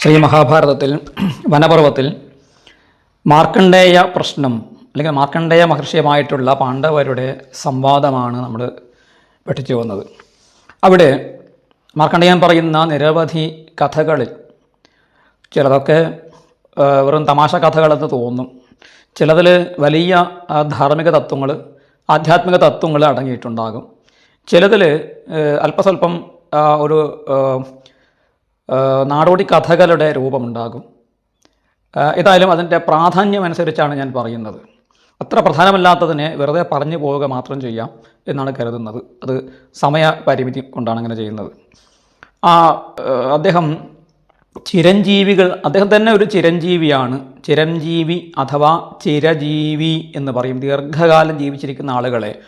ശ്രീ മഹാഭാരതത്തിൽ വനപർവത്തിൽ മാർക്കണ്ഡേയ പ്രശ്നം അല്ലെങ്കിൽ മാർക്കണ്ഡേയ മഹർഷിയുമായിട്ടുള്ള പാണ്ഡവരുടെ സംവാദമാണ് നമ്മൾ പഠിച്ചു വന്നത് അവിടെ മാർക്കണ്ഡേയൻ പറയുന്ന നിരവധി കഥകളിൽ ചിലതൊക്കെ വെറും തമാശ കഥകളെന്ന് തോന്നും. ചിലതിൽ വലിയ ധാർമ്മിക തത്വങ്ങൾ ആധ്യാത്മിക തത്വങ്ങൾ അടങ്ങിയിട്ടുണ്ടാകും. ചിലതിൽ അല്പസ്വല്പം ഒരു നാടോടി കഥകളുടെ രൂപമുണ്ടാകും. ഏതായാലും അതിന്റെ പ്രാധാന്യം അനുസരിച്ചാണ് ഞാൻ പറയുന്നത്. അത്ര പ്രധാനമല്ലാത്തതിനെ വെറുതെ പറഞ്ഞു പോവുക മാത്രം ചെയ്യാം എന്നാണ് കരുതുന്നത്. അത് സമയ പരിമിതി കൊണ്ടാണ് അങ്ങനെ ചെയ്യുന്നത്. ആ ആ, അദ്ദേഹം ചിരഞ്ജീവികൾ അദ്ദേഹം തന്നെ ഒരു ചിരഞ്ജീവിയാണ്. ചിരഞ്ജീവി അഥവാ ചിരജീവി എന്ന് പറയും. ദീർഘകാലം ജീവിച്ചിരിക്കുന്ന ആളുകളെ.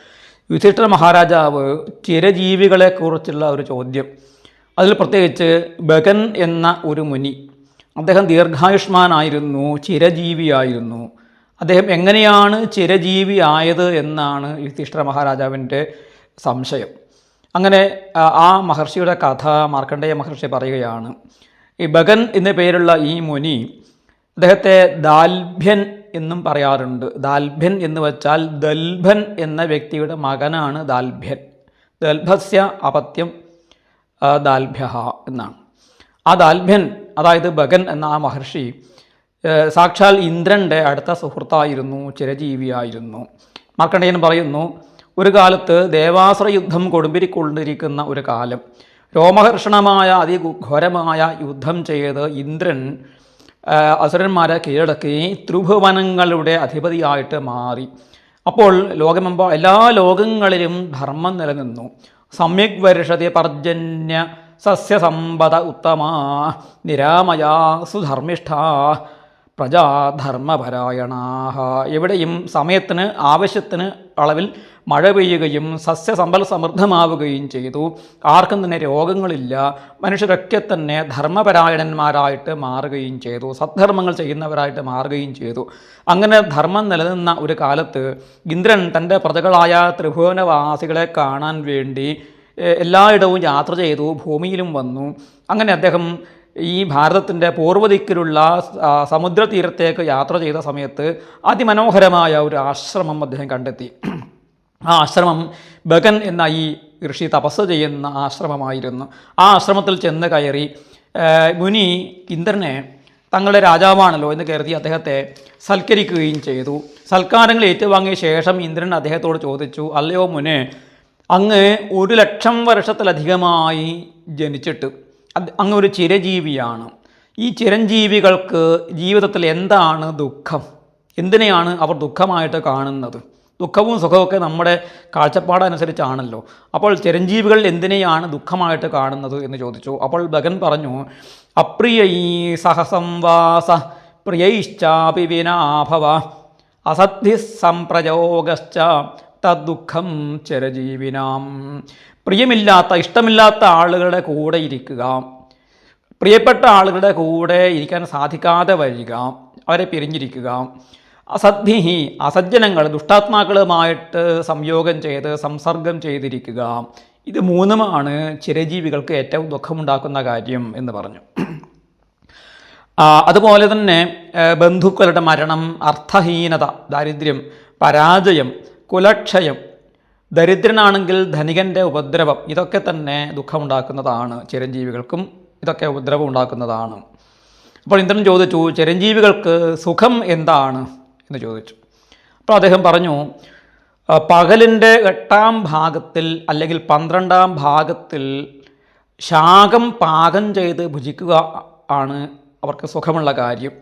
യുധിഷ്ഠിര മഹാരാജാവ് ചിരജീവികളെക്കുറിച്ചുള്ള ഒരു ചോദ്യം അതിൽ പ്രത്യേകിച്ച് ബഗൻ എന്ന ഒരു മുനി. അദ്ദേഹം ദീർഘായുഷ്മാനായിരുന്നു ചിരജീവിയായിരുന്നു. അദ്ദേഹം എങ്ങനെയാണ് ചിരജീവി ആയത് എന്നാണ് യുധിഷ്ഠിര മഹാരാജാവിന്റെ സംശയം. അങ്ങനെ ആ, മഹർഷിയുടെ കഥ മാർക്കണ്ഡേയ മഹർഷി പറയുകയാണ് ഈ ബഗൻ എന്ന പേരുള്ള ഈ മുനി അദ്ദേഹത്തെ ദാൽഭ്യൻ എന്നും പറയാറുണ്ട്. ദാൽഭ്യൻ എന്ന് വെച്ചാൽ ദൽഭൻ എന്ന വ്യക്തിയുടെ മകനാണ് ദാൽഭ്യൻ. ദൽഭസ്യ അപത്യം ദാൽഭ്യ എന്നാണ്. ആ ദാൽഭ്യൻ അതായത് ഭഗൻ എന്ന ആ മഹർഷി സാക്ഷാൽ ഇന്ദ്രന്റെ അടുത്ത സുഹൃത്തായിരുന്നു ചിരജീവിയായിരുന്നു. മാർക്കണ്ഡേയൻ പറയുന്നു ഒരു കാലത്ത് ദേവാസുര യുദ്ധം കൊടുമ്പിരിക്കൊണ്ടിരിക്കുന്ന ഒരു കാലം. രോമഹർഷണമായ അതിഘോരമായ യുദ്ധം ചെയ്ത് ഇന്ദ്രൻ അസുരന്മാരെ കീഴടക്കി ത്രിഭുവനങ്ങളുടെ അധിപതിയായിട്ട് മാറി. അപ്പോൾ ലോകമെമ്പ എല്ലാ ലോകങ്ങളിലും ധർമ്മം നിലനിന്നു. സമ്യക് വർഷതി പർജന്യ സസ്യസമ്പത ഉത്തമാ നിരാമയാ സുധർമ്മിഷ്ഠ പ്രജാധർമ്മപരായണാഹ. എവിടെയും സമയത്തിന് ആവശ്യത്തിന് അളവിൽ മഴ പെയ്യുകയും സസ്യസമ്പൽ സമൃദ്ധമാവുകയും ചെയ്തു. ആർക്കും തന്നെ രോഗങ്ങളില്ല. മനുഷ്യരൊക്കെ തന്നെ ധർമ്മപരായണന്മാരായിട്ട് മാറുകയും ചെയ്തു. സദ്ധർമ്മങ്ങൾ ചെയ്യുന്നവരായിട്ട് മാറുകയും ചെയ്തു. അങ്ങനെ ധർമ്മം നിലനിന്ന ഒരു കാലത്ത് ഇന്ദ്രൻ തന്റെ പ്രജകളായ ത്രിഭുവനവാസികളെ കാണാൻ വേണ്ടി എല്ലായിടവും യാത്ര ചെയ്തു. ഭൂമിയിലും വന്നു. അങ്ങനെ അദ്ദേഹം ഈ ഭാരതത്തിന്റെ പൂർവദിക്കിലുള്ള സമുദ്രതീരത്തേക്ക് യാത്ര ചെയ്ത സമയത്ത് അതിമനോഹരമായ ഒരു ആശ്രമം അദ്ദേഹം കണ്ടെത്തി. ആ ആശ്രമം ബഗൻ എന്ന ഈ ഋഷി തപസ് ചെയ്യുന്ന ആശ്രമമായിരുന്നു. ആ ആശ്രമത്തിൽ ചെന്ന് കയറി മുനി ഇന്ദ്രനെ തങ്ങളുടെ രാജാവാണല്ലോ എന്ന് കരുതി അദ്ദേഹത്തെ സൽക്കരിക്കുകയും ചെയ്തു. സൽക്കാരങ്ങൾ ഏറ്റുവാങ്ങിയ ശേഷം ഇന്ദ്രൻ അദ്ദേഹത്തോട് ചോദിച്ചു അല്ലയോ മുനെ അങ്ങ് ഒരു ലക്ഷം വർഷത്തിലധികമായി ജനിച്ചിട്ട് അങ്ങ് ഒരു ചിരജീവിയാണ്. ഈ ചിരഞ്ജീവികൾക്ക് ജീവിതത്തിൽ എന്താണ് ദുഃഖം? എന്തിനെയാണ് അവർ ദുഃഖമായിട്ട് കാണുന്നത്? ദുഃഖവും സുഖമൊക്കെ നമ്മുടെ കാഴ്ചപ്പാടനുസരിച്ചാണല്ലോ. അപ്പോൾ ചിരഞ്ജീവികൾ എന്തിനെയാണ് ദുഃഖമായിട്ട് കാണുന്നത് എന്ന് ചോദിച്ചു. അപ്പോൾ ഭഗൻ പറഞ്ഞു അപ്രിയൈ സഹസംവാസ പ്രിയൈശ്ചാപി വിനാഭവ അസദ്ധി സംപ്രയോഗശ്ച തദ്ദുഃഖം ചിരജീവിനാം പ്രിയമില്ലാത്ത ഇഷ്ടമില്ലാത്ത ആളുകളുടെ കൂടെ ഇരിക്കുക. പ്രിയപ്പെട്ട ആളുകളുടെ കൂടെ ഇരിക്കാൻ സാധിക്കാതെ വരിക. അവരെ പിരിഞ്ഞിരിക്കുക. അസദ്ഭിഹി അസജ്ജനങ്ങൾ ദുഷ്ടാത്മാക്കളുമായിട്ട് സംയോഗം ചെയ്ത് സംസർഗം ചെയ്തിരിക്കുക. ഇത് മൂന്നുമാണ് ചിരജീവികൾക്ക് ഏറ്റവും ദുഃഖമുണ്ടാക്കുന്ന കാര്യം എന്ന് പറഞ്ഞു. അതുപോലെ തന്നെ ബന്ധുക്കളുടെ മരണം അർത്ഥഹീനത ദാരിദ്ര്യം പരാജയം കുലക്ഷയം ദരിദ്രനാണെങ്കിൽ ധനികന്റെ ഉപദ്രവം ഇതൊക്കെ തന്നെ ദുഃഖമുണ്ടാക്കുന്നതാണ്. ചിരഞ്ജീവികൾക്കും ഇതൊക്കെ ഉപദ്രവം ഉണ്ടാക്കുന്നതാണ്. അപ്പോൾ ഇന്ദ്രൻ ചോദിച്ചു ചിരഞ്ജീവികൾക്ക് സുഖം എന്താണ്? എന്ന് ചോദിച്ചു. അപ്പോൾ അദ്ദേഹം പറഞ്ഞു "ആ, പകലിന്റെ എട്ടാം ഭാഗത്തിൽ അല്ലെങ്കിൽ പന്ത്രണ്ടാം ഭാഗത്തിൽ ശാകം പാകം ചെയ്ത് ഭുജിക്കുക ആണ് അവർക്ക് സുഖമുള്ള കാര്യം.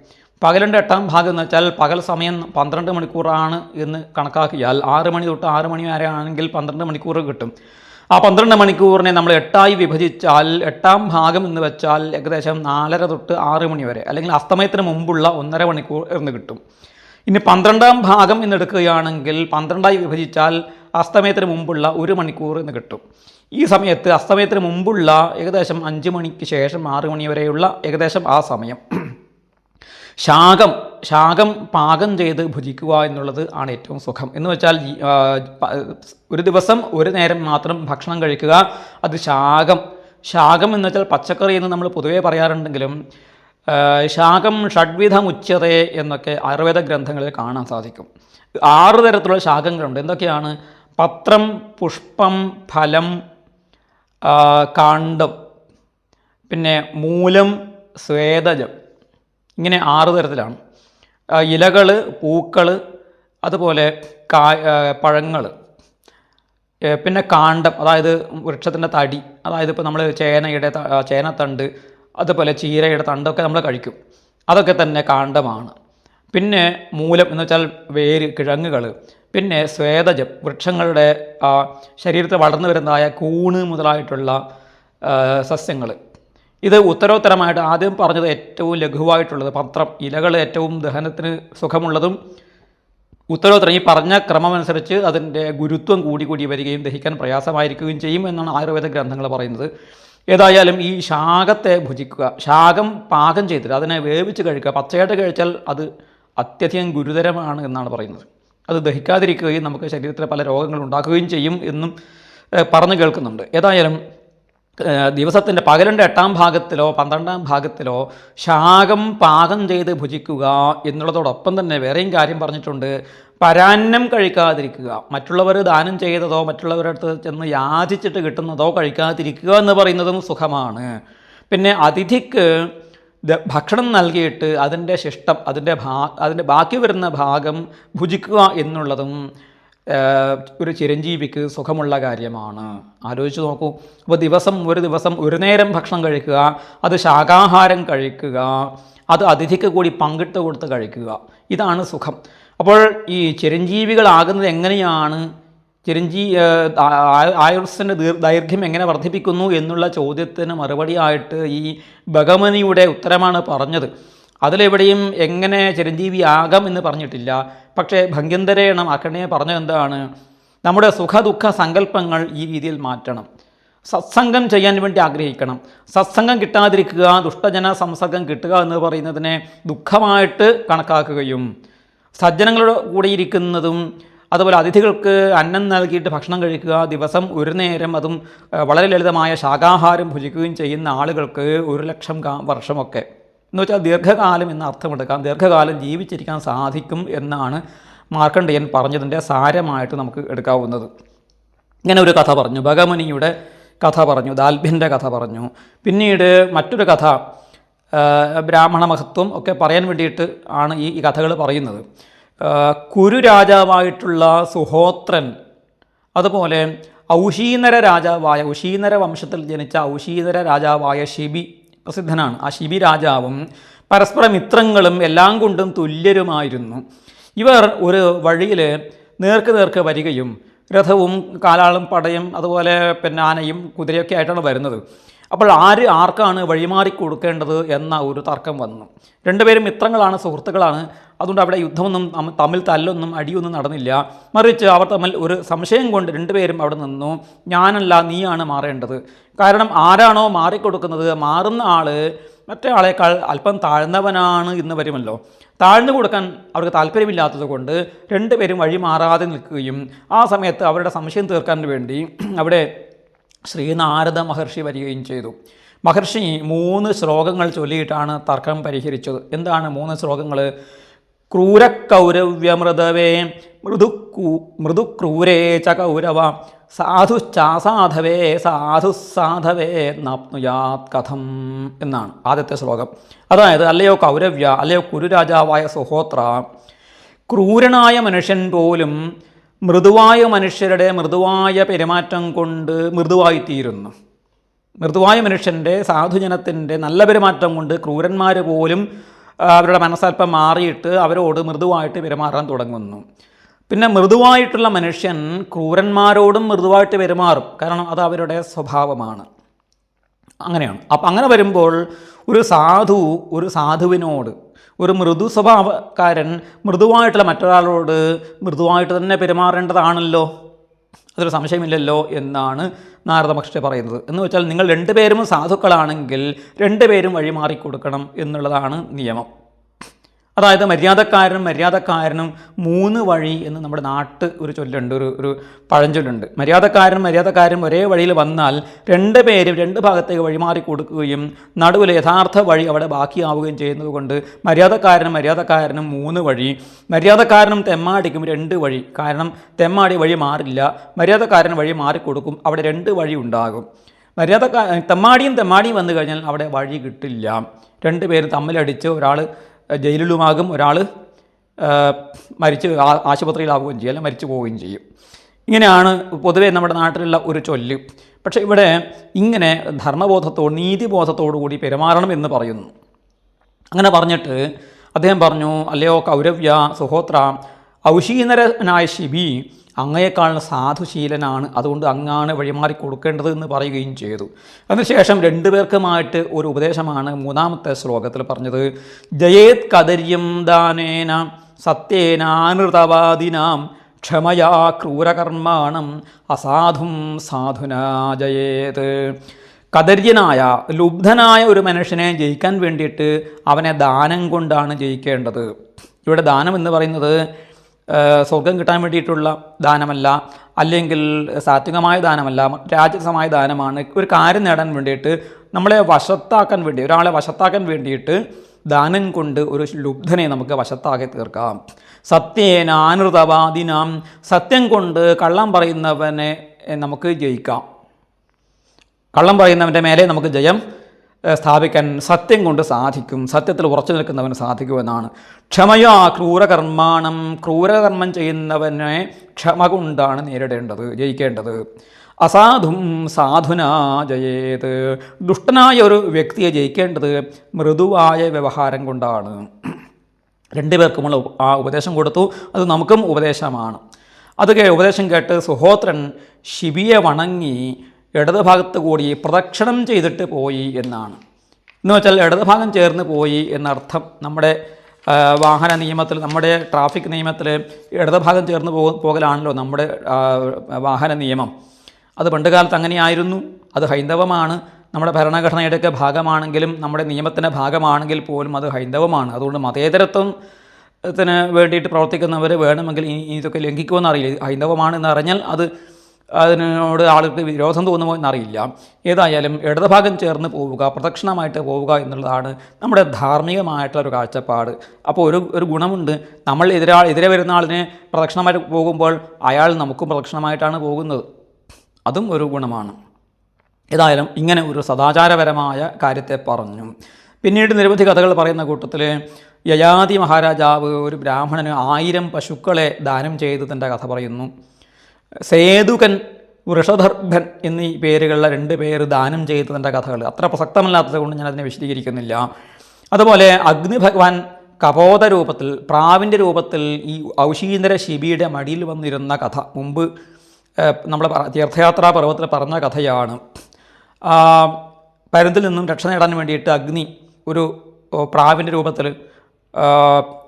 പകലിന്റെ എട്ടാം ഭാഗം എന്ന് വെച്ചാൽ പകൽ സമയം പന്ത്രണ്ട് മണിക്കൂറാണ് എന്ന് കണക്കാക്കിയാൽ ആറ് മണി തൊട്ട് ആറ് മണി വരെ ആണെങ്കിൽ പന്ത്രണ്ട് മണിക്കൂർ കിട്ടും. ആ പന്ത്രണ്ട് മണിക്കൂറിനെ നമ്മൾ എട്ടായി വിഭജിച്ചാൽ എട്ടാം ഭാഗം എന്ന് വെച്ചാൽ ഏകദേശം നാലര തൊട്ട് ആറ് മണി വരെ അല്ലെങ്കിൽ അസ്തമയത്തിന് മുമ്പുള്ള ഒന്നര മണിക്കൂർ എന്ന് കിട്ടും. ഇനി പന്ത്രണ്ടാം ഭാഗം എന്നെടുക്കുകയാണെങ്കിൽ പന്ത്രണ്ടായി വിഭജിച്ചാൽ അസ്തമയത്തിന് മുമ്പുള്ള ഒരു മണിക്കൂർ എന്ന് കിട്ടും. ഈ സമയത്ത് അസ്തമയത്തിന് മുമ്പുള്ള ഏകദേശം അഞ്ച് മണിക്ക് ശേഷം ആറ് മണി വരെയുള്ള ഏകദേശം ആ സമയം. ശാകം ശാകം പാകം ചെയ്ത് ഭുജിക്കുക എന്നുള്ളത് ആണ് ഏറ്റവും സുഖം. എന്ന് വെച്ചാൽ ഒരു ദിവസം ഒരു നേരം മാത്രം ഭക്ഷണം കഴിക്കുക അത് ശാകം. ശാകം എന്ന് വെച്ചാൽ പച്ചക്കറി എന്ന് നമ്മൾ പൊതുവേ പറയാറുണ്ടെങ്കിലും ശാകം ഷഡ്വിധം ഉച്ചതേ എന്നൊക്കെ ആയുർവേദ ഗ്രന്ഥങ്ങളിൽ കാണാൻ സാധിക്കും. ആറ് തരത്തിലുള്ള ശാഖങ്ങളുണ്ട് എന്തൊക്കെയാണ്? പത്രം പുഷ്പം ഫലം കാണ്ടം പിന്നെ മൂലം സ്വേദജം. ഇങ്ങനെ ആറ് തരത്തിലാണ്. ഇലകൾ പൂക്കൾ അതുപോലെ കാ പഴങ്ങൾ പിന്നെ കാണ്ഡം അതായത് വൃക്ഷത്തിന്റെ തടി അതായത് ഇപ്പോൾ നമ്മൾ ചേനയുടെ ചേനത്തണ്ട് അതുപോലെ ചീരയുടെ തണ്ടൊക്കെ നമ്മൾ കഴിക്കും. അതൊക്കെ തന്നെ കാണ്ഡമാണ് പിന്നെ മൂലം എന്ന് വെച്ചാൽ വേര് കിഴങ്ങുകൾ പിന്നെ സ്വേദജം വൃക്ഷങ്ങളുടെ ശരീരത്തിൽ വളർന്നു വരുന്നതായ കൂണ് മുതലായിട്ടുള്ള സസ്യങ്ങൾ ഇത് ഉത്തരോത്തരമായിട്ട് ആദ്യം പറഞ്ഞത് ഏറ്റവും ലഘുവായിട്ടുള്ളത് പത്രം ഇലകൾ ഏറ്റവും ദഹനത്തിന് സുഖമുള്ളതും ഉത്തരോത്തരം ഈ പറഞ്ഞ ക്രമമനുസരിച്ച് അതിന്റെ ഗുരുത്വം കൂടി കൂടി വരികയും ദഹിക്കാൻ പ്രയാസമായിരിക്കുകയും ചെയ്യും എന്നാണ് ആയുർവേദ ഗ്രന്ഥങ്ങൾ പറയുന്നത്. ഏതായാലും ഈ ശാഖത്തെ ഭുജിക്കുക ശാഖം പാകം ചെയ്തിട്ട് അതിനെ വേവിച്ച് കഴിക്കുക പച്ചയായിട്ട് കഴിച്ചാൽ അത് അത്യധികം ഗുരുതരമാണ് എന്നാണ് പറയുന്നത്. അത് ദഹിക്കാതിരിക്കുകയും നമുക്ക് ശരീരത്തിൽ പല രോഗങ്ങൾ ഉണ്ടാക്കുകയും ചെയ്യും എന്നും പറഞ്ഞു കേൾക്കുന്നുണ്ട്. ഏതായാലും ദിവസത്തിന്റെ പകലിന്റെ എട്ടാം ഭാഗത്തിലോ പന്ത്രണ്ടാം ഭാഗത്തിലോ ശാകം പാകം ചെയ്ത് ഭുജിക്കുക എന്നുള്ളതോടൊപ്പം തന്നെ വേറെയും കാര്യം പറഞ്ഞിട്ടുണ്ട്. പരാന്നം കഴിക്കാതിരിക്കുക. മറ്റുള്ളവർ ദാനം ചെയ്തതോ മറ്റുള്ളവരുടെ അടുത്ത് ചെന്ന് യാചിച്ചിട്ട് കിട്ടുന്നതോ കഴിക്കാതിരിക്കുക എന്ന് പറയുന്നതും സുഖമാണ്. പിന്നെ അതിഥിക്ക് ഭക്ഷണം നൽകിയിട്ട് അതിന്റെ ശിഷ്ടം അതിന്റെ ഭാ അതിന്റെ ബാക്കി വരുന്ന ഭാഗം ഭുജിക്കുക എന്നുള്ളതും ഒരു ചിരഞ്ജീവിക്ക് സുഖമുള്ള കാര്യമാണ്. ആലോചിച്ച് നോക്കൂ. അപ്പോൾ ദിവസം ഒരു ദിവസം ഒരു നേരം ഭക്ഷണം കഴിക്കുക അത് ശാകാഹാരം കഴിക്കുക അത് അതിഥിക്ക് കൂടി പങ്കിട്ട് കൊടുത്ത് കഴിക്കുക ഇതാണ് സുഖം. അപ്പോൾ ഈ ചിരഞ്ജീവികളാകുന്നത് എങ്ങനെയാണ്? ചിരഞ്ജീ ആയുസിന്റെ ആ- ദീർ ദൈർഘ്യം എങ്ങനെ വർദ്ധിപ്പിക്കുന്നു എന്നുള്ള ചോദ്യത്തിന് മറുപടിയായിട്ട് ഈ ഭഗവനിയുടെ ഉത്തരമാണ് പറഞ്ഞത്. അതിലെവിടെയും എങ്ങനെ ചിരഞ്ജീവി ആകാം എന്ന് പറഞ്ഞിട്ടില്ല. പക്ഷേ ഭംഗ്യന്തരേണം അക്കണയെ പറഞ്ഞത് എന്താണ്? നമ്മുടെ സുഖദുഃഖ സങ്കല്പങ്ങൾ ഈ രീതിയിൽ മാറ്റണം. സത്സംഗം ചെയ്യാൻ വേണ്ടി ആഗ്രഹിക്കണം. സത്സംഗം കിട്ടാതിരിക്കുക ദുഷ്ടജന സംസർഗം കിട്ടുക എന്ന് പറയുന്നതിനെ ദുഃഖമായിട്ട് കണക്കാക്കുകയും സജ്ജനങ്ങളുടെ കൂടെ ഇരിക്കുന്നതും അതുപോലെ അതിഥികൾക്ക് അന്നം നൽകിയിട്ട് ഭക്ഷണം കഴിക്കുക ദിവസം ഒരു നേരം അതും വളരെ ലളിതമായ ശാകാഹാരം ഭുജിക്കുകയും ചെയ്യുന്ന ആളുകൾക്ക് ഒരു ലക്ഷം വർഷമൊക്കെ എന്ന് വെച്ചാൽ ദീർഘകാലം എന്ന അർത്ഥമെടുക്കാം ദീർഘകാലം ജീവിച്ചിരിക്കാൻ സാധിക്കും എന്നാണ് മാർക്കണ്ഡേയൻ പറഞ്ഞതിന്റെ സാരമായിട്ട് നമുക്ക് എടുക്കാവുന്നത്. ഇങ്ങനെ ഒരു കഥ പറഞ്ഞു. ഭഗമനിയുടെ കഥ പറഞ്ഞു. ദാൽഭ്യന്റെ കഥ പറഞ്ഞു. പിന്നീട് മറ്റൊരു കഥ ബ്രാഹ്മണ മഹത്വം ഒക്കെ പറയാൻ വേണ്ടിയിട്ട് ആണ് ഈ ഈ കഥകൾ പറയുന്നത്. കുരു രാജാവായിട്ടുള്ള സുഹോത്രൻ അതുപോലെ ഔഷീനര രാജാവായ ഉഷീനര വംശത്തിൽ ജനിച്ച ഔഷീനര രാജാവായ ശിബി പ്രസിദ്ധനാണ്. ആ ശിബി രാജാവും പരസ്പര മിത്രങ്ങളും എല്ലാം കൊണ്ടും തുല്യരുമായിരുന്നു. ഇവർ ഒരു വഴിയിൽ നേർക്ക് നേർക്ക് വരികയും രഥവും കാലാളും പടയും അതുപോലെ പിന്നെ ആനയും കുതിരയൊക്കെ ആയിട്ടാണ് വരുന്നത്. അപ്പോൾ ആര് ആർക്കാണ് വഴിമാറി കൊടുക്കേണ്ടത് എന്ന ഒരു തർക്കം വന്നു. രണ്ടുപേരും മിത്രങ്ങളാണ് സുഹൃത്തുക്കളാണ്. അതുകൊണ്ട് അവിടെ യുദ്ധമൊന്നും തമ്മ- തമ്മിൽ തല്ലൊന്നും അടിയൊന്നും നടന്നില്ല. മറിച്ച് അവർ തമ്മിൽ ഒരു സംശയം കൊണ്ട് രണ്ടുപേരും അവിടെ നിന്നു. ഞാനല്ല നീയാണ് മാറേണ്ടത്. കാരണം ആരാണോ മാറിക്കൊടുക്കുന്നത് മാറുന്ന ആൾ മറ്റേ ആളേക്കാൾ അല്പം താഴ്ന്നവനാണ് എന്ന് വരുമല്ലോ. താഴ്ന്നു കൊടുക്കാൻ അവർക്ക് താല്പര്യമില്ലാത്തത് കൊണ്ട് രണ്ടുപേരും വഴി മാറാതെ നിൽക്കുകയും ആ സമയത്ത് അവരുടെ സംശയം തീർക്കാൻ വേണ്ടി അവിടെ ശ്രീനാരദ മഹർഷി വരികയും ചെയ്തു. മഹർഷി മൂന്ന് ശ്ലോകങ്ങൾ ചൊല്ലിയിട്ടാണ് തർക്കം പരിഹരിച്ചത്. എന്താണ് മൂന്ന് ശ്ലോകങ്ങൾ? ക്രൂരക്കൗരവ്യമൃതവേ മൃദുക്കൂ മൃദുക്രൂരേ ച കൗരവ സാധുശ്ചാസാധവേ സാധു സാധവേ നാപ്നുയാത് കഥം എന്നാണ് ആദ്യത്തെ ശ്ലോകം. അതായത് അല്ലയോ കൗരവ്യ അല്ലയോ കുരുരാജാവായ സുഹോത്ര ക്രൂരനായ മനുഷ്യൻ പോലും മൃദുവായ മനുഷ്യരുടെ മൃദുവായ പെരുമാറ്റം കൊണ്ട് മൃദുവായിത്തീരുന്നു. മൃദുവായ മനുഷ്യന്റെ സാധുജനത്തിന്റെ നല്ല പെരുമാറ്റം കൊണ്ട് ക്രൂരന്മാർ പോലും അവരുടെ മനസ്സല്പം മാറിയിട്ട് അവരോട് മൃദുവായിട്ട് പെരുമാറാൻ തുടങ്ങുന്നു. പിന്നെ മൃദുവായിട്ടുള്ള മനുഷ്യൻ ക്രൂരന്മാരോടും മൃദുവായിട്ട് പെരുമാറും. കാരണം അത് അവരുടെ സ്വഭാവമാണ്. അങ്ങനെയാണ്. അപ്പം അങ്ങനെ വരുമ്പോൾ ഒരു സാധു ഒരു സാധുവിനോട് ഒരു മൃദു സ്വഭാവക്കാരൻ മൃദുവായിട്ടുള്ള മറ്റൊരാളോട് മൃദുവായിട്ട് തന്നെ പെരുമാറേണ്ടതാണല്ലോ. അതൊരു സംശയമില്ലല്ലോ എന്നാണ് നാരദ മഹർഷി പറയുന്നത്. എന്ന് വെച്ചാൽ നിങ്ങൾ രണ്ടുപേരും സാധുക്കളാണെങ്കിൽ രണ്ടുപേരും വഴിമാറി കൊടുക്കണം എന്നുള്ളതാണ് നിയമം. അതായത് മര്യാദക്കാരനും മര്യാദക്കാരനും മൂന്ന് വഴി എന്ന് നമ്മുടെ നാട്ട് ഒരു ചൊല്ലുണ്ട് ഒരു ഒരു പഴഞ്ചൊല്ലുണ്ട്. മര്യാദക്കാരനും മര്യാദക്കാരനും ഒരേ വഴിയിൽ വന്നാൽ രണ്ട് പേരും രണ്ട് ഭാഗത്തേക്ക് വഴിമാറി കൊടുക്കുകയും നടുവിൽ യഥാർത്ഥ വഴി അവിടെ ബാക്കിയാവുകയും ചെയ്യുന്നത് കൊണ്ട് മര്യാദക്കാരനും മര്യാദക്കാരനും മൂന്ന് വഴി. മര്യാദക്കാരനും തെമ്മാടിക്കും രണ്ട് വഴി. കാരണം തെമ്മാടി വഴി മാറില്ല മര്യാദക്കാരൻ വഴി മാറിക്കൊടുക്കും അവിടെ രണ്ട് വഴി ഉണ്ടാകും. മര്യാദക്കാ തെമ്മാടിയും തെമ്മാടിയും വന്നു കഴിഞ്ഞാൽ അവിടെ വഴി കിട്ടില്ല. രണ്ട് പേര് തമ്മിലടിച്ച് ഒരാൾ ജയിലിലുമാകും ഒരാൾ മരിച്ച് ആശുപത്രിയിലാവുകയും ചെയ്യും അല്ലെങ്കിൽ മരിച്ചു പോവുകയും ചെയ്യും. ഇങ്ങനെയാണ് പൊതുവേ നമ്മുടെ നാട്ടിലുള്ള ഒരു ചൊല്ല്. പക്ഷേ ഇവിടെ ഇങ്ങനെ ധർമ്മബോധത്തോട് നീതിബോധത്തോടു കൂടി പെരുമാറണം എന്ന് പറയുന്നു. അങ്ങനെ പറഞ്ഞിട്ട് അദ്ദേഹം പറഞ്ഞു അല്ലയോ കൗരവ്യ സുഹോത്ര ഔഷീനരനായ ശിബി അങ്ങയേക്കാൾ സാധുശീലനാണ്. അതുകൊണ്ട് അങ്ങാണ് വഴിമാറി കൊടുക്കേണ്ടത് എന്ന് പറയുകയും ചെയ്തു. അതിനുശേഷം രണ്ടുപേർക്കുമായിട്ട് ഒരു ഉപദേശമാണ് മൂന്നാമത്തെ ശ്ലോകത്തിൽ പറഞ്ഞത്. ജയേത് കദര്യം ദാനേന സത്യേനാനൃതവാദിനാം ക്ഷമയാ ക്രൂരകർമാണം അസാധും സാധുനാ ജയേത്. കദര്യനായ ലുബ്ധനായ ഒരു മനുഷ്യനെ ജയിക്കാൻ വേണ്ടിയിട്ട് അവനെ ദാനം കൊണ്ടാണ് ജയിക്കേണ്ടത്. ഇവിടെ ദാനം എന്ന് പറയുന്നത് സ്വർഗം കിട്ടാൻ വേണ്ടിയിട്ടുള്ള ദാനമല്ല അല്ലെങ്കിൽ സാത്വികമായ ദാനമല്ല രാജസമായ ദാനമാണ്. ഒരു കാര്യം നേടാൻ വേണ്ടിയിട്ട് നമ്മളെ വശത്താക്കാൻ വേണ്ടി ഒരാളെ വശത്താക്കാൻ വേണ്ടിയിട്ട് ദാനം കൊണ്ട് ഒരു ലുബ്ധനെ നമുക്ക് വശത്താക്കി തീർക്കാം. സത്യേന അനുതവാദിനാം സത്യം കൊണ്ട് കള്ളം പറയുന്നവനെ നമുക്ക് ജയിക്കാം. കള്ളം പറയുന്നവന്റെ മേലെ നമുക്ക് ജയം സ്ഥാപിക്കാൻ സത്യം കൊണ്ട് സാധിക്കും. സത്യത്തിൽ ഉറച്ചു നിൽക്കുന്നവന് സാധിക്കുമെന്നാണ് ക്ഷമയാ ക്രൂരകർമാണം. ക്രൂരകർമ്മം ചെയ്യുന്നവനെ ക്ഷമ കൊണ്ടാണ് നേരിടേണ്ടത് ജയിക്കേണ്ടത്. അസാധും സാധുനാ ജയേത്. ദുഷ്ടനായ ഒരു വ്യക്തിയെ ജയിക്കേണ്ടത് മൃദുവായ വ്യവഹാരം കൊണ്ടാണ്. രണ്ടുപേർക്കുമുള്ള ആ ഉപദേശം കൊടുത്തു. അത് നമുക്കും ഉപദേശമാണ്. അത് ഉപദേശം കേട്ട് സുഹോത്രൻ ശിബിയെ വണങ്ങി ഇടതുഭാഗത്ത് കൂടി പ്രദക്ഷിണം ചെയ്തിട്ട് പോയി എന്നാണ്. എന്ന് വെച്ചാൽ ഇടതുഭാഗം ചേർന്ന് പോയി എന്നർത്ഥം നമ്മുടെ വാഹന നിയമത്തിൽ നമ്മുടെ ട്രാഫിക് നിയമത്തിൽ ഇടതുഭാഗം ചേർന്ന് പോ പോകലാണല്ലോ നമ്മുടെ വാഹന നിയമം. അത് പണ്ടുകാലത്ത് അങ്ങനെയായിരുന്നു. അത് ഹൈന്ദവമാണ്. നമ്മുടെ ഭരണഘടനയുടെയൊക്കെ ഭാഗമാണെങ്കിലും നമ്മുടെ നിയമത്തിന്റെ ഭാഗമാണെങ്കിൽ പോലും അത് ഹൈന്ദവമാണ്. അതുകൊണ്ട് മതേതരത്വത്തിന് വേണ്ടിയിട്ട് പ്രവർത്തിക്കുന്നവർ വേണമെങ്കിൽ ഈ ഇതൊക്കെ ലംഘിക്കുമെന്ന് അറിയില്ല. ഹൈന്ദവമാണ് എന്ന് അറിഞ്ഞാൽ അത് അതിനോട് ആൾക്ക് വിരോധം തോന്നുമോ എന്നറിയില്ല. ഏതായാലും ഇടതുഭാഗം ചേർന്ന് പോവുക പ്രദക്ഷിണമായിട്ട് പോവുക എന്നുള്ളതാണ് നമ്മുടെ ധാർമ്മികമായിട്ടുള്ള ഒരു കാഴ്ചപ്പാട്. അപ്പോൾ ഒരു ഒരു ഗുണമുണ്ട്. നമ്മൾ എതിരാൾ എതിരെ വരുന്ന ആളിനെ പ്രദക്ഷിണമായിട്ട് പോകുമ്പോൾ അയാൾ നമുക്കും പ്രദക്ഷിണമായിട്ടാണ് പോകുന്നത്. അതും ഒരു ഗുണമാണ്. ഏതായാലും ഇങ്ങനെ ഒരു സദാചാരപരമായ കാര്യത്തെ പറഞ്ഞു. പിന്നീട് നിരവധി കഥകൾ പറയുന്ന കൂട്ടത്തിൽ യയാതി മഹാരാജാവ് ഒരു ബ്രാഹ്മണന് ആയിരം പശുക്കളെ ദാനം ചെയ്തതിന്റെ കഥ പറയുന്നു. സേതുകൻ വൃഷധർഭൻ എന്നീ പേരുകളുള്ള രണ്ട് പേര് ദാനം ചെയ്തതിന്റെ കഥകൾ അത്ര പ്രസക്തമല്ലാത്തത് കൊണ്ട് ഞാൻ അതിനെ വിശദീകരിക്കുന്നില്ല. അതുപോലെ അഗ്നി ഭഗവാൻ കപോത രൂപത്തിൽ പ്രാവിന്റെ രൂപത്തിൽ ഈ ഔഷീന്ദ്ര ശിബിയുടെ മടിയിൽ വന്നിരുന്ന കഥ. മുമ്പ് നമ്മൾ തീർത്ഥയാത്രാ പർവത്തിൽ പറഞ്ഞ കഥയാണ്. ആ, പരുന്തിൽ നിന്നും രക്ഷ നേടാൻ വേണ്ടിയിട്ട് അഗ്നി ഒരു പ്രാവിന്റെ രൂപത്തിൽ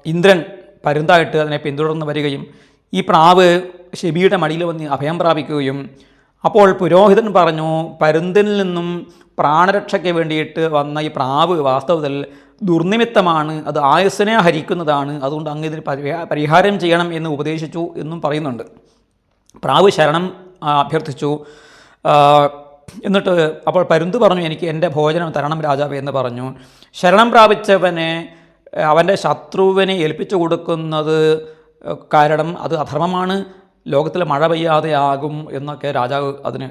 ഇന്ദ്രൻ പരുന്തായിട്ട് അതിനെ പിന്തുടർന്ന് വരികയും ഈ പ്രാവ് ശിബിയുടെ മടിയിൽ വന്ന് അഭയം പ്രാപിക്കുകയും അപ്പോൾ പുരോഹിതൻ പറഞ്ഞു പരുന്തിൽ നിന്നും പ്രാണരക്ഷയ്ക്ക് വേണ്ടിയിട്ട് വന്ന ഈ പ്രാവ് വാസ്തവത്തിൽ ദുർനിമിത്തമാണ് അത് ആയുസ്സിനെ ഹരിക്കുന്നതാണ് അതുകൊണ്ട് അങ്ങ് ഇതിന് പരിഹാരം ചെയ്യണം എന്ന് ഉപദേശിച്ചു എന്നും പറയുന്നുണ്ട്. പ്രാവ് ശരണം അഭ്യർത്ഥിച്ചു. എന്നിട്ട് അപ്പോൾ പരുന്ത് പറഞ്ഞു എനിക്ക് എന്റെ ഭോജനം തരണം രാജാവേ എന്ന് പറഞ്ഞു. ശരണം പ്രാപിച്ചവനെ അവന്റെ ശത്രുവിനെ ഏൽപ്പിച്ചു കൊടുക്കുന്നത് കാരണം അത് അധർമ്മമാണ്. ലോകത്തിൽ മഴ പെയ്യാതെ ആകും എന്നൊക്കെ രാജാവ് അതിന്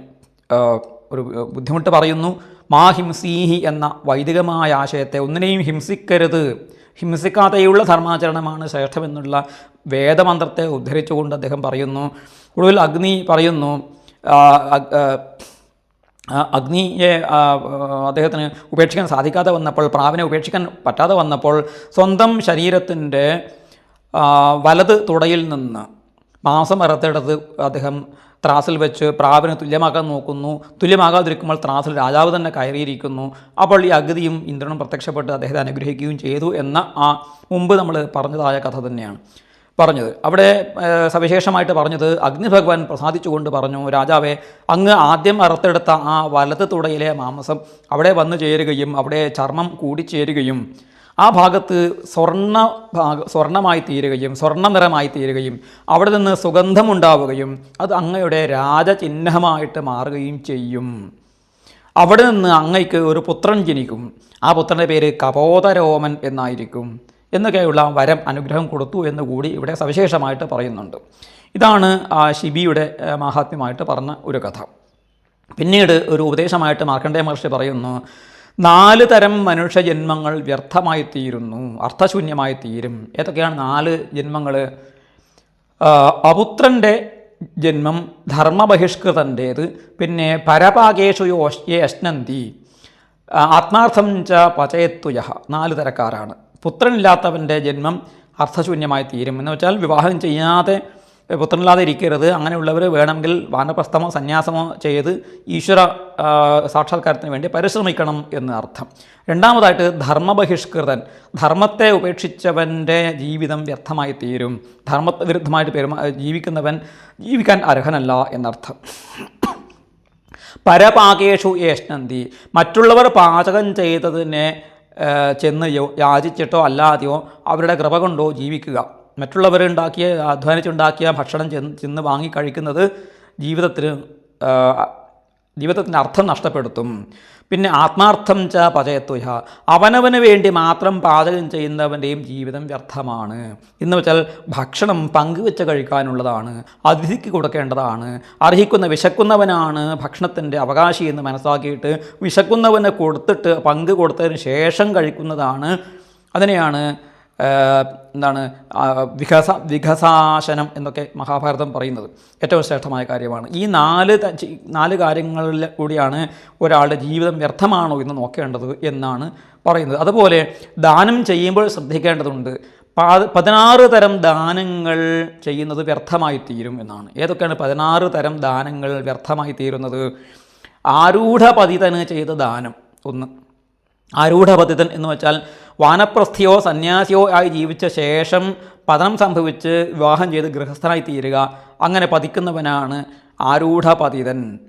ഒരു ബുദ്ധിമുട്ട് പറയുന്നു. മാ ഹിംസീഹി എന്ന വൈദികമായ ആശയത്തെ ഒന്നിനെയും ഹിംസിക്കരുത്. ഹിംസിക്കാതെയുള്ള ധർമാചരണമാണ് ശ്രേഷ്ഠമെന്നുള്ള വേദമന്ത്രത്തെ ഉദ്ധരിച്ചുകൊണ്ട് അദ്ദേഹം പറയുന്നു. ഒടുവിൽ അഗ്നി പറയുന്നു. അഗ്നിയെ അദ്ദേഹത്തിന് ഉപേക്ഷിക്കാൻ സാധിക്കാതെ വന്നപ്പോൾ പ്രാവിനെ ഉപേക്ഷിക്കാൻ പറ്റാതെ വന്നപ്പോൾ സ്വന്തം ശരീരത്തിന്റെ വലത് തുടയിൽ നിന്ന് മാംസം അറുത്തെടുത്ത് അദ്ദേഹം ത്രാസിൽ വെച്ച് പ്രാവിനെ തുല്യമാക്കാൻ നോക്കുന്നു. തുല്യമാകാതിരിക്കുമ്പോൾ ത്രാസിൽ രാജാവ് തന്നെ കയറിയിരിക്കുന്നു. അപ്പോൾ ഈ അഗതിയും ഇന്ദ്രനും പ്രത്യക്ഷപ്പെട്ട് അദ്ദേഹത്തെ അനുഗ്രഹിക്കുകയും ചെയ്തു എന്ന ആ മുമ്പ് നമ്മൾ പറഞ്ഞതായ കഥ തന്നെയാണ്. പറഞ്ഞത്. അവിടെ സവിശേഷമായിട്ട് പറഞ്ഞത് അഗ്നി ഭഗവാൻ പ്രസാദിച്ചുകൊണ്ട് പറഞ്ഞു രാജാവെ അങ്ങ് ആദ്യം അറുത്തെടുത്ത ആ വലത് തുടയിലെ മാംസം അവിടെ വന്നു ചേരുകയും അവിടെ ചർമ്മം കൂടിച്ചേരുകയും ആ ഭാഗത്ത് സ്വർണ ഭാഗ സ്വർണമായി തീരുകയും സ്വർണ നിറമായി തീരുകയും അവിടെ നിന്ന് സുഗന്ധമുണ്ടാവുകയും അത് അങ്ങയുടെ രാജചിഹ്നമായിട്ട് മാറുകയും ചെയ്യും. അവിടെ നിന്ന് അങ്ങയ്ക്ക് ഒരു പുത്രൻ ജനിക്കും. ആ പുത്രന്റെ പേര് കപോതരോമൻ എന്നായിരിക്കും. എന്നൊക്കെയുള്ള വരം അനുഗ്രഹം കൊടുത്തു എന്ന് കൂടി ഇവിടെ സവിശേഷമായിട്ട് പറയുന്നുണ്ട്. ഇതാണ് ആ ശിബിയുടെ മഹാത്മ്യമായിട്ട് പറഞ്ഞ ഒരു കഥ. പിന്നീട് ഒരു ഉപദേശമായിട്ട് മാർക്കണ്ഡേയ മഹർഷി പറയുന്നു നാല് തരം മനുഷ്യജന്മങ്ങൾ വ്യർത്ഥമായി തീരുന്നു അർത്ഥശൂന്യമായി തീരും. ഏതൊക്കെയാണ് നാല് ജന്മങ്ങൾ അപുത്രന്റെ ജന്മം ധർമ്മബഹിഷ്കൃതന്റേത് പിന്നെ പരപാകേഷു യോഷ്യെ അശ്നന്തി ആത്മാർത്ഥം ച പചയത്വയ നാല് തരക്കാരാണ്. പുത്രനില്ലാത്തവന്റെ ജന്മം അർത്ഥശൂന്യമായി തീരും. എന്ന് വെച്ചാൽ വിവാഹം ചെയ്യാതെ പുത്രനില്ലാതെ ഇരിക്കരുത്. അങ്ങനെയുള്ളവർ വേണമെങ്കിൽ വാനപ്രസ്ഥമോ സന്യാസമോ ചെയ്ത് ഈശ്വര സാക്ഷാത്കാരത്തിന് വേണ്ടി പരിശ്രമിക്കണം എന്ന് അർത്ഥം. രണ്ടാമതായിട്ട് ധർമ്മബഹിഷ്കൃതൻ. ധർമ്മത്തെ ഉപേക്ഷിച്ചവന്റെ ജീവിതം വ്യർത്ഥമായി തീരും. ധർമ്മ വിരുദ്ധമായിട്ട് പെരുമാ ജീവിക്കുന്നവൻ ജീവിക്കാൻ അർഹനല്ല എന്നർത്ഥം. പരപാകേഷു യേഷ്ണന്തി മറ്റുള്ളവർ പാചകം ചെയ്തതിനെ ചെന്ന് യാചിച്ചിട്ടോ അല്ലാതെയോ അവരുടെ കൃപ കൊണ്ടോ ജീവിക്കുക. മറ്റുള്ളവർ ഉണ്ടാക്കിയ അധ്വാനിച്ചുണ്ടാക്കിയ ഭക്ഷണം ചെന്ന് ചെന്ന് വാങ്ങി കഴിക്കുന്നത് ജീവിതത്തിന് ജീവിതത്തിന്റെ അർത്ഥം നഷ്ടപ്പെടുത്തും. പിന്നെ ആത്മാർത്ഥം ച പചയത്വഹ അവനവന് വേണ്ടി മാത്രം പാചകം ചെയ്യുന്നവന്റെയും ജീവിതം വ്യർത്ഥമാണ്. എന്ന് വെച്ചാൽ ഭക്ഷണം പങ്കുവെച്ച് കഴിക്കാനുള്ളതാണ് അതിഥിക്ക് കൊടുക്കേണ്ടതാണ് അർഹിക്കുന്ന വിശക്കുന്നവനാണ് ഭക്ഷണത്തിന്റെ അവകാശി എന്ന് മനസ്സാക്കിയിട്ട് വിശക്കുന്നവന് കൊടുത്തിട്ട് പങ്ക് കൊടുത്തതിന് ശേഷം കഴിക്കുന്നതാണ്. അതിനെയാണ് എന്താണ് വികസ വികസാശനം എന്നൊക്കെ മഹാഭാരതം പറയുന്നത് ഏറ്റവും ശ്രേഷ്ഠമായ കാര്യമാണ്. ഈ നാല് നാല് കാര്യങ്ങളിൽ കൂടിയാണ് ഒരാളുടെ ജീവിതം വ്യർത്ഥമാണോ എന്ന് നോക്കേണ്ടത് എന്നാണ് പറയുന്നത്. അതുപോലെ ദാനം ചെയ്യുമ്പോൾ ശ്രദ്ധിക്കേണ്ടതുണ്ട്. പതിനാറ് തരം ദാനങ്ങൾ ചെയ്യുന്നത് വ്യർത്ഥമായി തീരും എന്നാണ്. ഏതൊക്കെയാണ് പതിനാറ് തരം ദാനങ്ങൾ വ്യർത്ഥമായി തീരുന്നത്? ആരൂഢപതിതന് ചെയ്ത ദാനം ഒന്ന്. ആരൂഢപതിതൻ എന്ന് വെച്ചാൽ വാനപ്രസ്ഥിയോ സന്യാസിയോ ആയി ജീവിച്ച ശേഷം പതനം സംഭവിച്ച് വിവാഹം ചെയ്ത് ഗൃഹസ്ഥനായി തീരുക. അങ്ങനെ പതിക്കുന്നവനാണ് ആരൂഢപതിതൻ.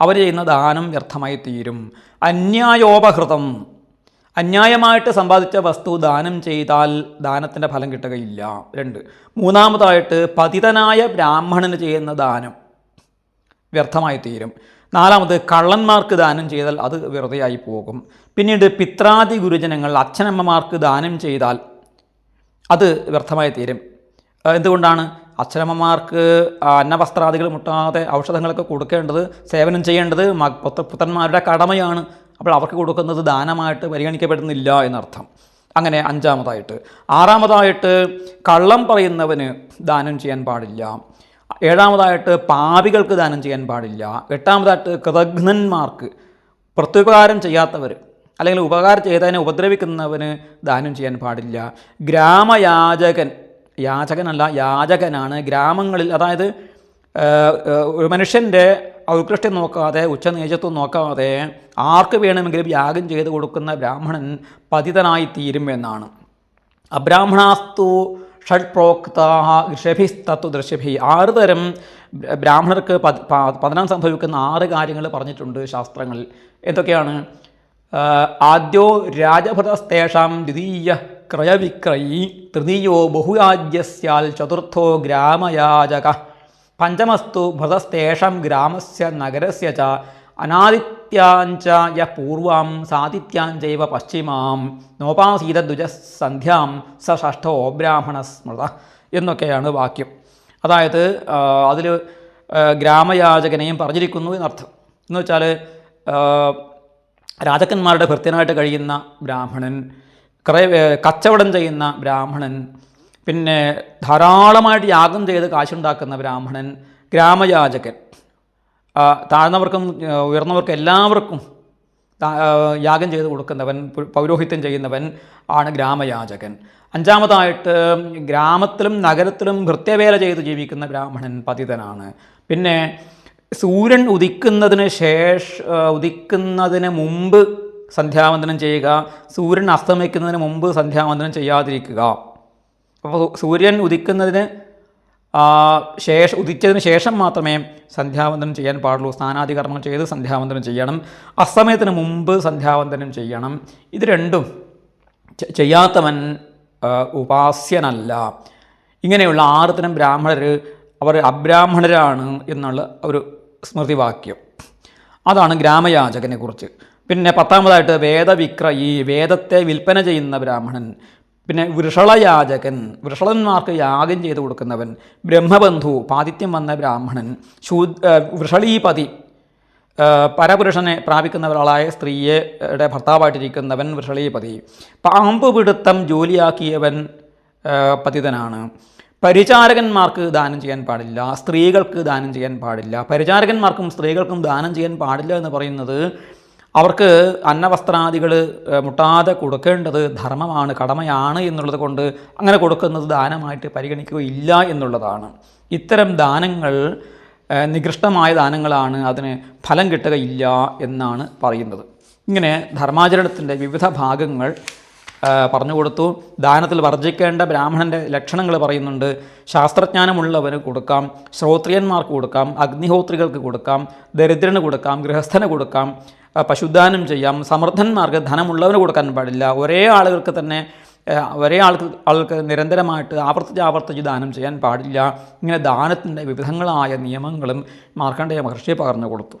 അവർ ചെയ്യുന്ന ദാനം വ്യർത്ഥമായി തീരും. അന്യായോപഹൃതം. അന്യായമായിട്ട് സമ്പാദിച്ച വസ്തു ദാനം ചെയ്താൽ ദാനത്തിന്റെ ഫലം കിട്ടുകയില്ല. രണ്ട്. മൂന്നാമതായിട്ട് പതിതനായ ബ്രാഹ്മണന് ചെയ്യുന്ന ദാനം വ്യർത്ഥമായി തീരും. നാലാമത് കള്ളന്മാർക്ക് ദാനം ചെയ്താൽ അത് വെറുതെയായി പോകും. പിന്നീട് പിത്രാദി ഗുരുജനങ്ങൾ അച്ഛനമ്മമാർക്ക് ദാനം ചെയ്താൽ അത് വ്യർത്ഥമായി തീരും. എന്തുകൊണ്ടാണ്? അച്ഛനമ്മമാർക്ക് അന്നവസ്ത്രാദികൾ മുട്ടാതെ ഔഷധങ്ങളൊക്കെ കൊടുക്കേണ്ടത് സേവനം ചെയ്യേണ്ടത് പുത്രന്മാരുടെ കടമയാണ്. അപ്പോൾ അവർക്ക് കൊടുക്കുന്നത് ദാനമായിട്ട് പരിഗണിക്കപ്പെടുന്നില്ല എന്നർത്ഥം. അങ്ങനെ അഞ്ചാമതായിട്ട്. ആറാമതായിട്ട് കള്ളം പറയുന്നവന് ദാനം ചെയ്യാൻ പാടില്ല. ഏഴാമതായിട്ട് പാപികൾക്ക് ദാനം ചെയ്യാൻ പാടില്ല. എട്ടാമതായിട്ട് കൃതഘ്നന്മാർക്ക് പ്രത്യുപകാരം ചെയ്യാത്തവർ അല്ലെങ്കിൽ ഉപകാരം ചെയ്തതിനെ ഉപദ്രവിക്കുന്നവന് ദാനം ചെയ്യാൻ പാടില്ല. ഗ്രാമയാചകൻ യാചകനല്ല യാചകനാണ്. ഗ്രാമങ്ങളിൽ അതായത് ഒരു മനുഷ്യന്റെ ഔത്കൃഷ്ട്യം നോക്കാതെ ഉച്ചനേജത്വം നോക്കാതെ ആർക്ക് വേണമെങ്കിലും യാഗം ചെയ്ത് കൊടുക്കുന്ന ബ്രാഹ്മണൻ പതിതനായി തീരും എന്നാണ്. അബ്രാഹ്മണാസ്തു ഷഡ്പ്രോക്താഹ ഋഷഭിസ്തത്വ ദൃശ്യഭി. ആറ് തരം ബ്രാഹ്മണർക്ക് പതനം സംഭവിക്കുന്ന ആറ് കാര്യങ്ങൾ പറഞ്ഞിട്ടുണ്ട് ശാസ്ത്രങ്ങളിൽ എന്തൊക്കെയാണ്? ആദ്യോ രാജഭൃതസ്തേഷാം ദ്വിതീയ ക്രയവിക്രയി തൃതീയോ ബഹുരാജ്യസ്യാൽ ചതുർത്ഥോ ഗ്രാമയാചക പഞ്ചമസ്തു ഭൃതസ്തേഷം ഗ്രാമസ്യ നഗരസ്യ ച. അനാദിത്യാഞ്ച യ പൂർവാം സാദിത്യാഞ്ചൈവ പശ്ചിമാം. നോപാസീത ദ്വിജ സന്ധ്യാം സ ഷഷ്ഠോ ബ്രാഹ്മണ സ്മൃത എന്നൊക്കെയാണ് വാക്യം. അതായത് അതിൽ ഗ്രാമയാചകനെയും പറഞ്ഞിരിക്കുന്നു എന്നർത്ഥം. എന്ന് വെച്ചാൽ രാജാക്കന്മാരുടെ ഭൃത്യനായിട്ട് കഴിയുന്ന ബ്രാഹ്മണൻ കുറേ കച്ചവടം ചെയ്യുന്ന ബ്രാഹ്മണൻ പിന്നെ ധാരാളമായിട്ട് യാഗം ചെയ്ത് കാശുണ്ടാക്കുന്ന ബ്രാഹ്മണൻ ഗ്രാമയാചകൻ. താഴ്ന്നവർക്കും ഉയർന്നവർക്കും എല്ലാവർക്കും യാഗം ചെയ്ത് കൊടുക്കുന്നവൻ പൗരോഹിത്യം ചെയ്യുന്നവൻ ആണ് ഗ്രാമയാചകൻ. അഞ്ചാമതായിട്ട് ഗ്രാമത്തിലും നഗരത്തിലും ഭൃത്യവേല ചെയ്ത് ജീവിക്കുന്ന ബ്രാഹ്മണൻ പതിതനാണ്. പിന്നെ സൂര്യൻ ഉദിക്കുന്നതിന് ശേഷ ഉദിക്കുന്നതിന് മുമ്പ് സന്ധ്യാവന്തനം ചെയ്യുക സൂര്യൻ അസ്തമിക്കുന്നതിന് മുമ്പ് സന്ധ്യാവന്തനം ചെയ്യാതിരിക്കുക. അപ്പോൾ സൂര്യൻ ഉദിക്കുന്നതിന് ശേഷം ഉദിച്ചതിന് ശേഷം മാത്രമേ സന്ധ്യാവന്തനം ചെയ്യാൻ പാടുള്ളൂ. സ്നാനാധികർമ്മം ചെയ്ത് സന്ധ്യാവന്തനം ചെയ്യണം. അസമയത്തിന് മുമ്പ് സന്ധ്യാവന്തനം ചെയ്യണം. ഇത് രണ്ടും ചെയ്യാത്തവൻ ഉപാസ്യനല്ല. ഇങ്ങനെയുള്ള ആറുതരം ബ്രാഹ്മണർ അവർ അബ്രാഹ്മണരാണ് എന്നുള്ള ഒരു സ്മൃതിവാക്യം. അതാണ് ഗ്രാമയാചകനെ കുറിച്ച് പിന്നെ പത്താമതായിട്ട് വേദവിക്രയി വേദത്തെ വിൽപ്പന ചെയ്യുന്ന ബ്രാഹ്മണൻ. പിന്നെ വൃഷളയാചകൻ വൃഷളന്മാർക്ക് യാഗം ചെയ്തു കൊടുക്കുന്നവൻ ബ്രഹ്മബന്ധു പാതിത്യം വന്ന ബ്രാഹ്മണൻ ശൂ വൃഷളീപതി പരപുരുഷനെ പ്രാപിക്കുന്ന ഒരാളായ സ്ത്രീയുടെ ഭർത്താവായിട്ടിരിക്കുന്നവൻ വൃഷളീപതി. പാമ്പ് പിടുത്തം ജോലിയാക്കിയവൻ പതിതനാണ്. പരിചാരകന്മാർക്ക് ദാനം ചെയ്യാൻ പാടില്ല സ്ത്രീകൾക്ക് ദാനം ചെയ്യാൻ പാടില്ല. പരിചാരകന്മാർക്കും സ്ത്രീകൾക്കും ദാനം ചെയ്യാൻ പാടില്ല എന്ന് പറയുന്നത് അവർക്ക് അന്നവസ്ത്രാദികൾ മുട്ടാതെ കൊടുക്കേണ്ടത് ധർമ്മമാണ് കടമയാണ് എന്നുള്ളത് കൊണ്ട് അങ്ങനെ കൊടുക്കുന്നത് ദാനമായിട്ട് പരിഗണിക്കുകയില്ല എന്നുള്ളതാണ്. ഇത്തരം ദാനങ്ങൾ നികൃഷ്ടമായ ദാനങ്ങളാണ് അതിന് ഫലം കിട്ടുകയില്ല എന്നാണ് പറയുന്നത്. ഇങ്ങനെ ധർമാചരണത്തിന്റെ വിവിധ ഭാഗങ്ങൾ പറഞ്ഞു കൊടുത്തു. ദാനത്തിൽ വർജിക്കേണ്ട ബ്രാഹ്മണന്റെ ലക്ഷണങ്ങൾ പറയുന്നുണ്ട്. ശാസ്ത്രജ്ഞാനമുള്ളവന് കൊടുക്കാം ശ്രോത്രിയന്മാർക്ക് കൊടുക്കാം അഗ്നിഹോത്രികൾക്ക് കൊടുക്കാം ദരിദ്രന് കൊടുക്കാം ഗൃഹസ്ഥന് കൊടുക്കാം പശുദാനം ചെയ്യാം സമർത്ഥന്മാർക്ക് ധനമുള്ളവന് കൊടുക്കാൻ പാടില്ല. ഒരേ ആളുകൾക്ക് തന്നെ ഒരേ ആൾക്ക് ആൾക്ക് നിരന്തരമായിട്ട് ആവർത്തിച്ച് ആവർത്തിച്ച് ദാനം ചെയ്യാൻ പാടില്ല. ഇങ്ങനെ ദാനത്തിന്റെ വിവിധങ്ങളായ നിയമങ്ങളും മാർക്കണ്ഡേയ മഹർഷി പകർന്നു കൊടുത്തു.